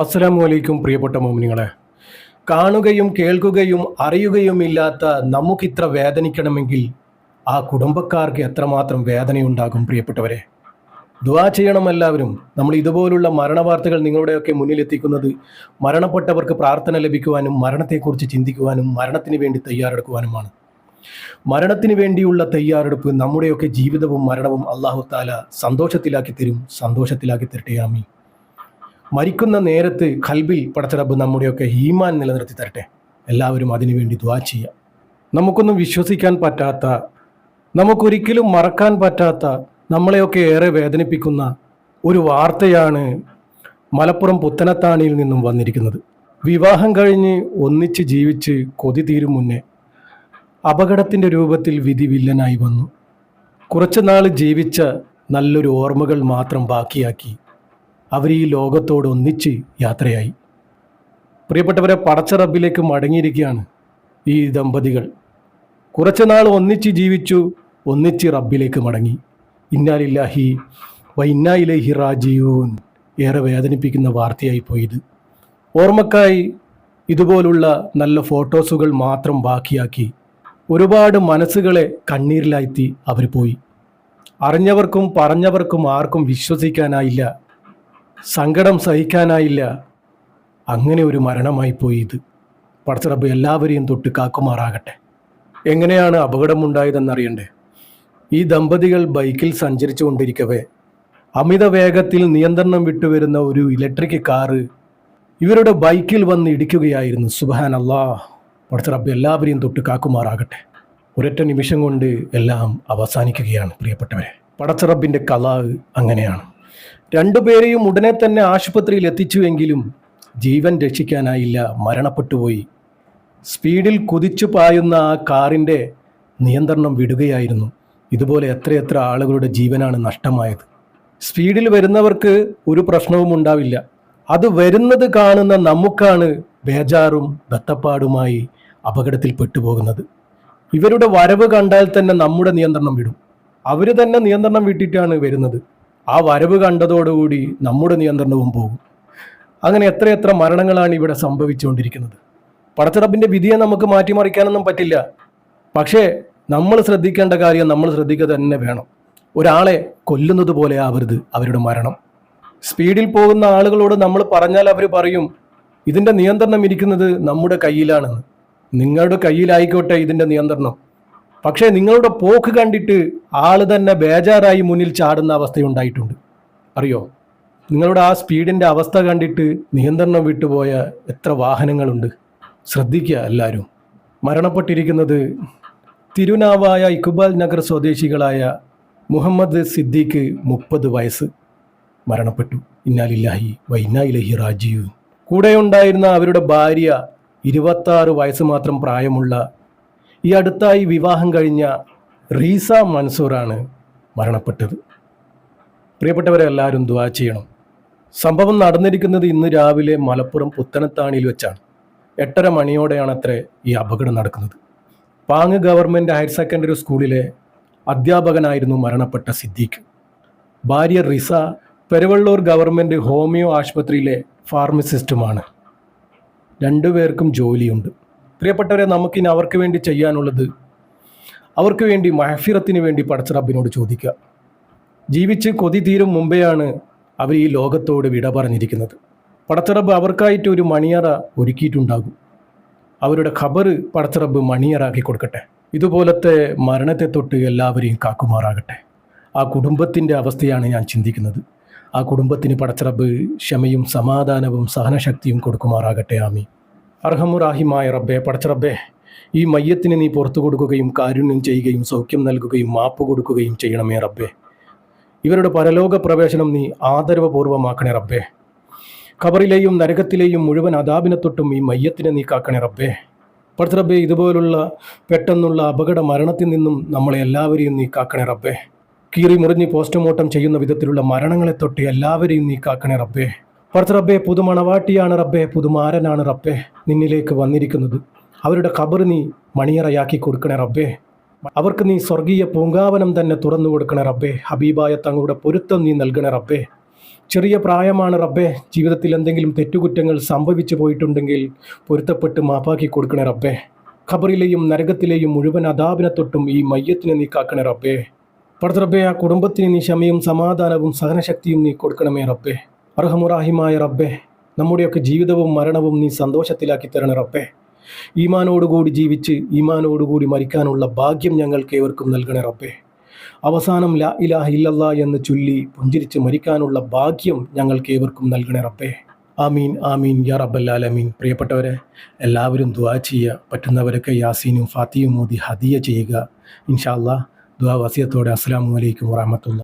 അസ്സലാമു അലൈക്കും പ്രിയപ്പെട്ട മോമിനികളെ കാണുകയും കേൾക്കുകയും അറിയുകയും അറിയുകയുമില്ലാത്ത നമുക്കിത്ര വേദനിക്കണമെങ്കിൽ ആ കുടുംബക്കാർക്ക് എത്രമാത്രം വേദനയുണ്ടാകും പ്രിയപ്പെട്ടവരെ. ദുവാ ചെയ്യണം എല്ലാവരും. നമ്മൾ ഇതുപോലുള്ള മരണവാർത്തകൾ നിങ്ങളുടെയൊക്കെ മുന്നിലെത്തിക്കുന്നത് മരണപ്പെട്ടവർക്ക് പ്രാർത്ഥന ലഭിക്കുവാനും മരണത്തെക്കുറിച്ച് ചിന്തിക്കുവാനും മരണത്തിന് വേണ്ടി തയ്യാറെടുക്കുവാനുമാണ്. മരണത്തിന് വേണ്ടിയുള്ള തയ്യാറെടുപ്പ് നമ്മുടെയൊക്കെ ജീവിതവും മരണവും അള്ളാഹു താല സന്തോഷത്തിലാക്കി തരും. സന്തോഷത്തിലാക്കി തരട്ടെ. ആമീൻ. മരിക്കുന്ന നേരത്ത് ഖൽബിൽ പടച്ചടബ് നമ്മുടെയൊക്കെ ഹീമാൻ നിലനിർത്തി തരട്ടെ. എല്ലാവരും അതിനുവേണ്ടി ദ്വാ ചെയ്യാം. നമുക്കൊന്നും വിശ്വസിക്കാൻ പറ്റാത്ത നമുക്കൊരിക്കലും മറക്കാൻ പറ്റാത്ത നമ്മളെയൊക്കെ ഏറെ വേദനിപ്പിക്കുന്ന ഒരു വാർത്തയാണ് മലപ്പുറം പുത്തനത്താണിയിൽ നിന്നും വന്നിരിക്കുന്നത്. വിവാഹം കഴിഞ്ഞ് ഒന്നിച്ച് ജീവിച്ച് കൊതി തീരും മുന്നേ അപകടത്തിന്റെ രൂപത്തിൽ വിധി വില്ലനായി വന്നു. കുറച്ചുനാൾ ജീവിച്ച നല്ലൊരു ഓർമ്മകൾ മാത്രം ബാക്കിയാക്കി. അവർ ഈ ലോകത്തോട് ഒന്നിച്ച് യാത്രയായി. പ്രിയപ്പെട്ടവരെ പടച്ച റബ്ബിലേക്ക് മടങ്ങിയിരിക്കുകയാണ് ഈ ദമ്പതികൾ. കുറച്ചു നാൾ ഒന്നിച്ച് ജീവിച്ചു ഒന്നിച്ച് റബ്ബിലേക്ക് മടങ്ങി. ഇന്നാലില്ലാഹി വ ഇന്നായിലേഹി റാജിയൂൻ ഏറെ വേദനിപ്പിക്കുന്ന വാർത്തയായി പോയത്. ഓർമ്മക്കായി ഇതുപോലുള്ള നല്ല ഫോട്ടോസുകൾ മാത്രം ബാക്കിയാക്കി ഒരുപാട് മനസ്സുകളെ കണ്ണീരിലാഴ്ത്തി അവർ പോയി. അറിഞ്ഞവർക്കും പറഞ്ഞവർക്കും ആർക്കും വിശ്വസിക്കാനായില്ല സങ്കടം സഹിക്കാനായില്ല. അങ്ങനെ ഒരു മരണമായി പോയി ഇത്. പടച്ചറബ് എല്ലാവരെയും തൊട്ട് കാക്കുമാറാകട്ടെ. എങ്ങനെയാണ് അപകടമുണ്ടായതെന്നറിയണ്ടേ? ഈ ദമ്പതികൾ ബൈക്കിൽ സഞ്ചരിച്ചു കൊണ്ടിരിക്കവേ. അമിത വേഗത്തിൽ നിയന്ത്രണം വിട്ടുവരുന്ന ഒരു ഇലക്ട്രിക് കാറ് ഇവരുടെ ബൈക്കിൽ വന്ന് ഇടിക്കുകയായിരുന്നു. സുബാൻ അല്ലാ പടച്ചറബ് എല്ലാവരെയും തൊട്ട് കാക്കുമാറാകട്ടെ. ഒരൊറ്റ നിമിഷം കൊണ്ട് എല്ലാം അവസാനിക്കുകയാണ് പ്രിയപ്പെട്ടവരെ. പടച്ചറബിന്റെ കലാവ് അങ്ങനെയാണ്. രണ്ടുപേരെയും ഉടനെ തന്നെ ആശുപത്രിയിൽ എത്തിച്ചുവെങ്കിലും ജീവൻ രക്ഷിക്കാനായില്ല മരണപ്പെട്ടുപോയി. സ്പീഡിൽ കുതിച്ചു പായുന്ന ആ കാറിന്റെ നിയന്ത്രണം വിടുകയായിരുന്നു. ഇതുപോലെ എത്രയെത്ര ആളുകളുടെ ജീവനാണ് നഷ്ടമായത്. സ്പീഡിൽ വരുന്നവർക്ക് ഒരു പ്രശ്നവും ഉണ്ടാവില്ല. അത് വരുന്നത് കാണുന്ന നമുക്കാണ് ബേജാറും ബത്തപ്പാടുമായി അപകടത്തിൽ പെട്ടുപോകുന്നത് ഇവരുടെ വരവ് കണ്ടാൽ തന്നെ നമ്മുടെ നിയന്ത്രണം വിടും. അവർ തന്നെ നിയന്ത്രണം വിട്ടിട്ടാണ് വരുന്നത്. ആ വരവ് കണ്ടതോടുകൂടി നമ്മുടെ നിയന്ത്രണവും പോകും. അങ്ങനെ എത്രയെത്ര മരണങ്ങളാണ് ഇവിടെ സംഭവിച്ചുകൊണ്ടിരിക്കുന്നത്. പടച്ചറബിന്റെ വിധിയെ നമുക്ക് മാറ്റിമറിക്കാനൊന്നും പറ്റില്ല. പക്ഷേ നമ്മൾ ശ്രദ്ധിക്കേണ്ട കാര്യം നമ്മൾ ശ്രദ്ധിക്കുക തന്നെ വേണം. ഒരാളെ കൊല്ലുന്നത് പോലെ ആവരുത് അവരുടെ മരണം. സ്പീഡിൽ പോകുന്ന ആളുകളോട് നമ്മൾ പറഞ്ഞാൽ അവർ പറയും ഇതിന്റെ നിയന്ത്രണം ഇരിക്കുന്നത് നമ്മുടെ കയ്യിലാണെന്ന്. നിങ്ങളുടെ കയ്യിലായിക്കോട്ടെ ഇതിന്റെ നിയന്ത്രണം. പക്ഷേ നിങ്ങളുടെ പോക്ക് കണ്ടിട്ട് ആൾ തന്നെ ബേജാറായി മുന്നിൽ ചാടുന്ന അവസ്ഥയുണ്ടായിട്ടുണ്ട്. അറിയോ? നിങ്ങളുടെ ആ സ്പീഡിന്റെ അവസ്ഥ കണ്ടിട്ട് നിയന്ത്രണം വിട്ടുപോയ എത്ര വാഹനങ്ങളുണ്ട്. ശ്രദ്ധിക്കുക എല്ലാവരും മരണപ്പെട്ടിരിക്കുന്നത് തിരുനാവായ ഇക്ബാൽ നഗർ സ്വദേശികളായ മുഹമ്മദ് സിദ്ദീഖ് മുപ്പത് വയസ്സ് മരണപ്പെട്ടു. ഇന്നാലില്ലാഹി വൈനായിലഹി രാജീവ് കൂടെ ഉണ്ടായിരുന്ന അവരുടെ ഭാര്യ ഇരുപത്താറ് വയസ്സ് മാത്രം പ്രായമുള്ള ഈ അടുത്തായി വിവാഹം കഴിഞ്ഞ റീസ മൻസൂറാണ് മരണപ്പെട്ടത്. പ്രിയപ്പെട്ടവരെ എല്ലാവരും ദുവാ ചെയ്യണം. സംഭവം നടന്നിരിക്കുന്നത് ഇന്ന് രാവിലെ മലപ്പുറം പുത്തനത്താണിയിൽ വെച്ചാണ്. എട്ടര മണിയോടെയാണ് അത്രേ ഈ അപകടം നടക്കുന്നത്. പാങ് ഗവൺമെന്റ് ഹയർ സെക്കൻഡറി സ്കൂളിലെ അധ്യാപകനായിരുന്നു മരണപ്പെട്ട സിദ്ദീഖ്. ഭാര്യ റിസ പെരുവള്ളൂർ ഗവൺമെന്റ് ഹോമിയോ ആശുപത്രിയിലെ ഫാർമസിസ്റ്റുമാണ്. രണ്ടുപേർക്കും ജോലിയുണ്ട്. പ്രിയപ്പെട്ടവരെ നമുക്കിനി അവർക്ക് വേണ്ടി ചെയ്യാനുള്ളത് അവർക്ക് വേണ്ടി മഹഫിറത്തിന് വേണ്ടി പടച്ച റബിനോട് ചോദിക്കുക. ജീവിച്ച് കൊതി തീരും മുമ്പെയാണ് അവർ ഈ ലോകത്തോട് വിട പറഞ്ഞിരിക്കുന്നത്. പടച്ചറബ് അവർക്കായിട്ട് ഒരു മണിയറ ഒരുക്കിയിട്ടുണ്ടാകും. അവരുടെ ഖബർ പടച്ചറബ് മണിയറാക്കി കൊടുക്കട്ടെ. ഇതുപോലത്തെ മരണത്തെ തൊട്ട് എല്ലാവരെയും കാക്കുമാറാകട്ടെ. ആ കുടുംബത്തിന്റെ അവസ്ഥയാണ് ഞാൻ ചിന്തിക്കുന്നത്. ആ കുടുംബത്തിന് പടച്ചറബ് ക്ഷമയും സമാധാനവും സഹനശക്തിയും കൊടുക്കുമാറാകട്ടെ. ആമി അർഹമുറാഹിമായ റബ്ബെ പടച്ചറബ്ബെ ഈ മയ്യത്തിന് നീ പുറത്തു കൊടുക്കുകയും കാരുണ്യം ചെയ്യുകയും സൗഖ്യം നൽകുകയും മാപ്പ് കൊടുക്കുകയും ചെയ്യണമേ റബ്ബെ. ഇവരുടെ പരലോക പ്രവേശനം നീ ആദരവപൂർവമാക്കണേ റബ്ബേ. ഖബറിലെയും നരകത്തിലെയും മുഴുവൻ അതാപിനെ തൊട്ടും ഈ മയ്യത്തിനെ നീ കാക്കണേ റബ്ബേ. പടച്ച റബ്ബേ ഇതുപോലുള്ള പെട്ടെന്നുള്ള അപകട മരണത്തിൽ നിന്നും നമ്മളെ എല്ലാവരെയും നീ കാക്കണേ റബ്ബേ. കീറി മുറിഞ്ഞ് പോസ്റ്റ്മോർട്ടം ചെയ്യുന്ന വിധത്തിലുള്ള മരണങ്ങളെ തൊട്ട് എല്ലാവരെയും നീ കാക്കണേ റബ്ബേ. പടുത്ത റബ്ബേ പുതുമണവാട്ടിയാണ് റബ്ബേ പുതുമാരനാണ് റബ്ബേ. നിന്നിലേക്ക് വന്നിരിക്കുന്നത്. അവരുടെ കബർ നീ മണിയറയാക്കി കൊടുക്കണേ റബ്ബേ. അവർക്ക് നീ സ്വർഗീയ പൂങ്കാവനം തന്നെ തുറന്നു കൊടുക്കണേ റബ്ബേ. ഹബീബായ തങ്ങളുടെ പൊരുത്തം നീ നൽകണേ റബ്ബേ. ചെറിയ പ്രായമാണ് റബ്ബേ. ജീവിതത്തിൽ എന്തെങ്കിലും തെറ്റുകുറ്റങ്ങൾ സംഭവിച്ചു പോയിട്ടുണ്ടെങ്കിൽ പൊരുത്തപ്പെട്ട് മാപ്പാക്കി കൊടുക്കണേ റബ്ബേ. ഖബറിലെയും നരകത്തിലെയും മുഴുവൻ അതാപിനെ തൊട്ടും ഈ മയ്യത്തിനെ നീ കാക്കണേ റബ്ബേ. പടത്ത റബ്ബേ ആ കുടുംബത്തിന് നീ ക്ഷമയും സമാധാനവും സഹനശക്തിയും നീ കൊടുക്കണമേ റബ്ബേ. അർഹമുറാഹിമായ റബ്ബെ നമ്മുടെയൊക്കെ ജീവിതവും മരണവും നീ സന്തോഷത്തിലാക്കി തരണ റബ്ബെ. ഈമാനോടുകൂടി ജീവിച്ച് ഈമാനോടുകൂടി മരിക്കാനുള്ള ഭാഗ്യം ഞങ്ങൾക്ക് ഏവർക്കും നൽകണേ റബ്ബേ. അവസാനം ലാ ഇലാഹ ഇല്ലല്ല എന്ന് ചൊല്ലി പുഞ്ചിരിച്ച് മരിക്കാനുള്ള ഭാഗ്യം ഞങ്ങൾക്ക് ഏവർക്കും നൽകണേ റബ്ബേ. ആമീൻ ആമീൻ യാ റബ്ബല്ലാലമീൻ പ്രിയപ്പെട്ടവരെ എല്ലാവരും ദുവാ ചെയ്യുക പറ്റുന്നവരൊക്കെ യാസീനും ഫാത്തിയും മോദി ഹദിയ ചെയ്യുക. ഇൻഷാ ദുവാ വസിയത്തോടെ. അസ്സാം വലൈക്കും വറഹമത്തുള്ള